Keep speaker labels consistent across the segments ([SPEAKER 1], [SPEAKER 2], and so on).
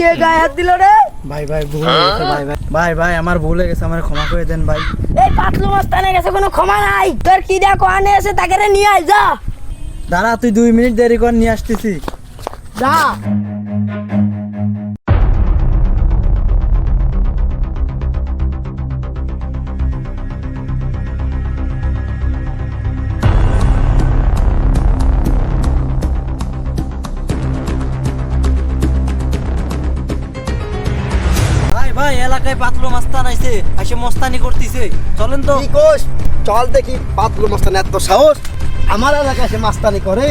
[SPEAKER 1] কে গায়ে হাত দিল রে?
[SPEAKER 2] ভাই ভাই ভুল ভাই ভাই। ভাই ভাই আমার ভুল হয়ে গেছে আমার ক্ষমা করে দেন ভাই।
[SPEAKER 1] এই পাতলু মস্তানে গেছে কোনো ক্ষমা নাই। তোর কি দেখো আনে এসে তাকে রে নিয়ে আয় যা।
[SPEAKER 2] দাঁড়া তুই দুই মিনিট দেরি কর নিয়ে আসতেছি।
[SPEAKER 1] যা।
[SPEAKER 2] এলাকায় পাতলো মাস্তান আইছে এসে মস্তানি করতেছে। চলেন তো।
[SPEAKER 3] কি কোষ চল দেখি পাতলু মাস্তান এত সাহস? আমার এলাকায় সে মাস্তানি করে।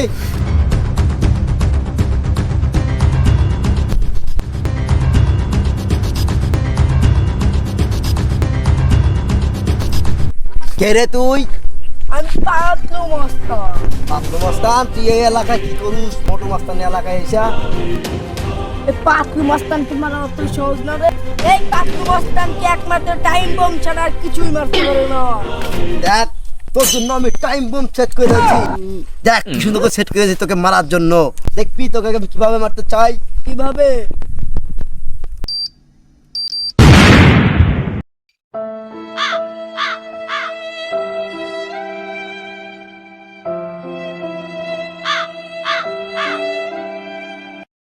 [SPEAKER 3] কে রে তুই?
[SPEAKER 1] আমি পাতলু মস্তান
[SPEAKER 3] পাতলু মাস্তান তুই এই এলাকায় কি করিস? মোটু মাস্তান এলাকায় এসা।
[SPEAKER 1] পাতলু মস্তান তোমার অত সহজ না রে। এই পাতলু মস্তান কি একমাত্র টাইম বম ছাড়া আর কিছুই মারতে পারে না?
[SPEAKER 3] দেখ তোর জন্য আমি টাইম বম সেট করে দিয়েছি। দেখ কি সুন্দর করে সেট করে দিয়েছি তোকে মারার জন্য। দেখবি তোকে আমি কীভাবে মারতে চাই?
[SPEAKER 1] কীভাবে?